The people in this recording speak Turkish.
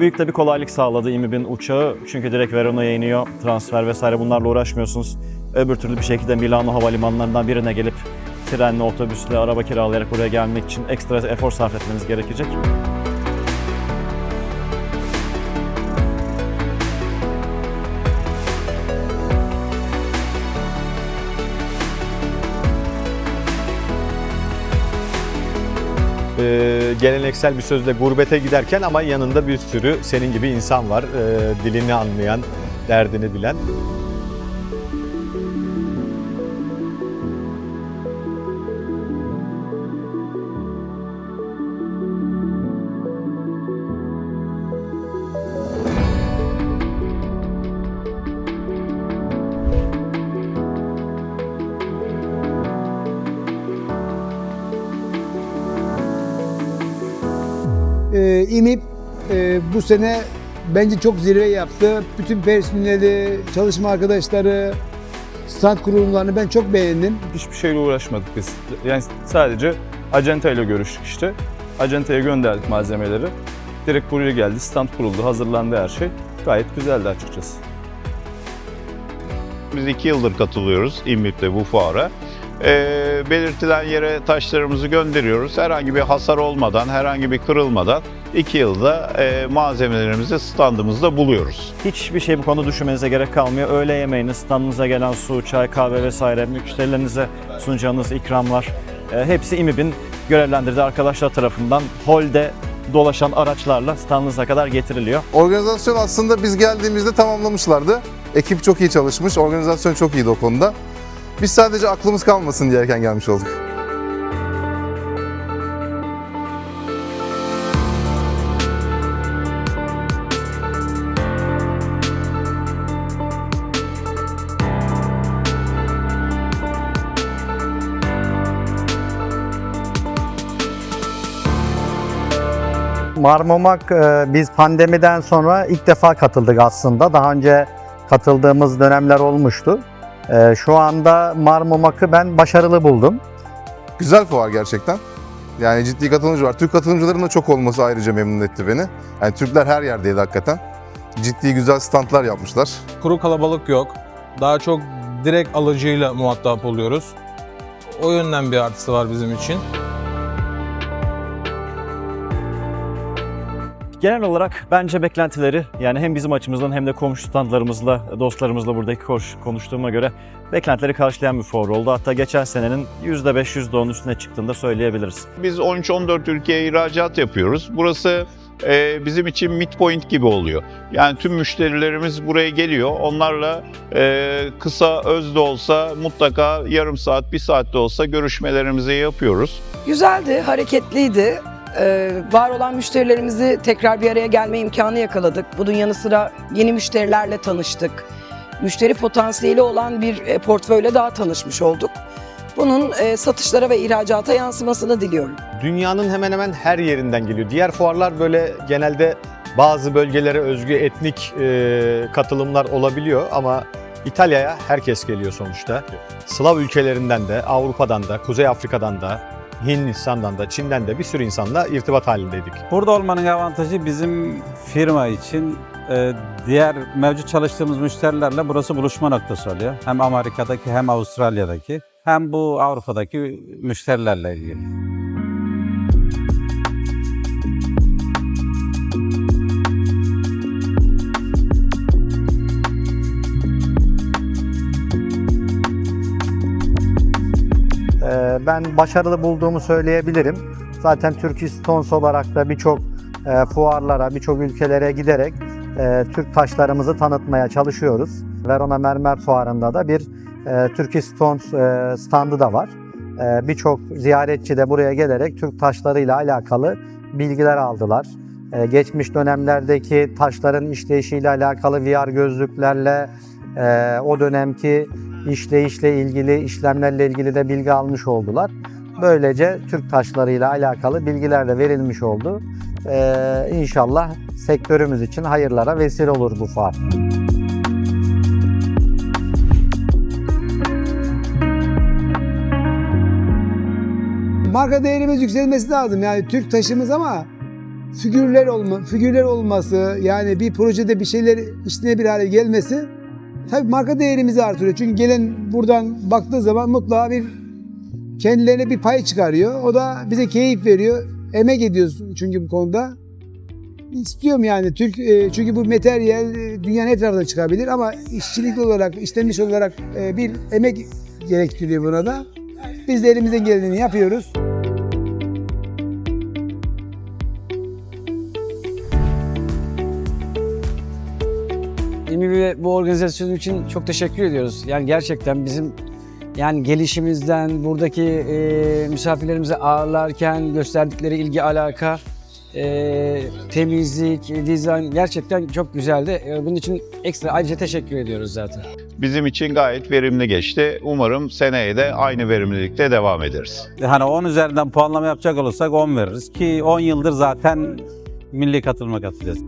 Büyük de bir kolaylık sağladı İMİB'in uçağı. Çünkü direkt Verona'ya iniyor. Transfer vesaire bunlarla uğraşmıyorsunuz. Öbür türlü bir şekilde Milano havalimanlarından birine gelip trenle, otobüsle, araba kiralayarak buraya gelmek için ekstra efor sarf etmeniz gerekecek. Geleneksel bir sözle gurbete giderken ama yanında bir sürü senin gibi insan var. Ee, dilini anlayan, derdini bilen. Ee, İMİP e, bu sene bence çok zirve yaptı. Bütün personeli, çalışma arkadaşları, stand kurulumlarını ben çok beğendim. Hiçbir şeyle uğraşmadık biz. Yani sadece acentayla görüştük işte. Acentaya gönderdik malzemeleri. Direkt buraya geldi, stand kuruldu, hazırlandı her şey. Gayet güzeldi açıkçası. Biz iki yıldır katılıyoruz İMİP'te bu fuara. Ee, belirtilen yere taşlarımızı gönderiyoruz. Herhangi bir hasar olmadan, herhangi bir kırılmadan iki yılda e, malzemelerimizi standımızda buluyoruz. Hiçbir şey bu konuda düşünmenize gerek kalmıyor. Öğle yemeğini, standınıza gelen su, çay, kahve vesaire, müşterilerinize sunacağınız ikramlar e, hepsi İMİB'in görevlendirdiği arkadaşlar tarafından holde dolaşan araçlarla standınıza kadar getiriliyor. Organizasyon aslında biz geldiğimizde tamamlamışlardı. Ekip çok iyi çalışmış, organizasyon çok iyiydi o konuda. Biz sadece aklımız kalmasın diyerken gelmiş olduk. Marmomak e, biz pandemiden sonra ilk defa katıldık aslında. Daha önce katıldığımız dönemler olmuştu. E, Şu anda Marmomak'ı ben başarılı buldum. Güzel fuar gerçekten. Yani ciddi katılımcı var. Türk katılımcıların da çok olması ayrıca memnun etti beni. Yani Türkler her yerdeydi hakikaten. Ciddi güzel standlar yapmışlar. kuru kalabalık yok. Daha çok direkt alıcıyla muhatap oluyoruz. O yönden bir artısı var bizim için. Genel olarak bence beklentileri yani hem bizim açımızdan hem de komşu standlarımızla, dostlarımızla buradaki koş, konuştuğuma göre beklentileri karşılayan bir fuar oldu. Hatta geçen senenin %5, %10 üstüne çıktığını da söyleyebiliriz. Biz 13-14 ülkeye ihracat yapıyoruz. Burası e, bizim için midpoint gibi oluyor. Yani tüm müşterilerimiz buraya geliyor. Onlarla e, kısa öz de olsa mutlaka yarım saat, bir saat de olsa görüşmelerimizi yapıyoruz. Güzeldi, hareketliydi. Ee, var olan müşterilerimizi tekrar bir araya gelme imkanı yakaladık. Bunun yanı sıra yeni müşterilerle tanıştık. Müşteri potansiyeli olan bir e, portföyle daha tanışmış olduk. Bunun e, satışlara ve ihracata yansımasını diliyorum. Dünyanın hemen hemen her yerinden geliyor. Diğer fuarlar böyle genelde bazı bölgelere özgü etnik e, katılımlar olabiliyor ama İtalya'ya herkes geliyor sonuçta. Slav ülkelerinden de, Avrupa'dan da, Kuzey Afrika'dan da, Hindistan'dan da, Çin'den de bir sürü insanla irtibat halindeydik. Burada olmanın avantajı bizim firma için e, diğer mevcut çalıştığımız müşterilerle burası buluşma noktası oluyor. Hem Amerika'daki hem Avustralya'daki hem bu Avrupa'daki müşterilerle ilgili. Ben başarılı bulduğumu söyleyebilirim. Zaten Turkish Stones olarak da birçok e, fuarlara, birçok ülkelere giderek e, Türk taşlarımızı tanıtmaya çalışıyoruz. Verona Mermer Fuarı'nda da bir e, Turkish Stones e, standı da var. E, Birçok ziyaretçi de buraya gelerek Türk taşlarıyla alakalı bilgiler aldılar. E, Geçmiş dönemlerdeki taşların işleyişiyle alakalı VR gözlüklerle e, o dönemki işleyişle ilgili, işlemlerle ilgili de bilgi almış oldular. Böylece Türk taşlarıyla alakalı bilgiler de verilmiş oldu. Ee, inşallah sektörümüz için hayırlara vesile olur bu fuar. Marka değerimiz yükselmesi lazım. Yani Türk taşımız ama figürler olma, figürler olması yani bir projede bir şeyler işine bir hale gelmesi tabii marka değerimizi artırıyor. Çünkü gelen buradan baktığı zaman mutlaka bir kendilerine bir pay çıkarıyor. O da bize keyif veriyor. Emek ediyoruz çünkü bu konuda. İstiyorum yani Türk e, çünkü bu materyal e, dünyanın her tarafına çıkabilir ama işçilik olarak, işlenmiş olarak e, bir emek gerektiriyor buna da. Biz de elimizden geleni yapıyoruz. Ve bu organizasyon için çok teşekkür ediyoruz. Yani gerçekten bizim yani gelişimizden, buradaki e, misafirlerimizi ağırlarken gösterdikleri ilgi, alaka, e, temizlik, e, dizayn gerçekten çok güzeldi. E, bunun için ekstra ayrıca teşekkür ediyoruz zaten. Bizim için gayet verimli geçti. Umarım seneye de aynı verimlilikte devam ederiz. Hani 10 üzerinden puanlama yapacak olursak 10 veririz ki 10 yıldır zaten milli katılma katılacağız.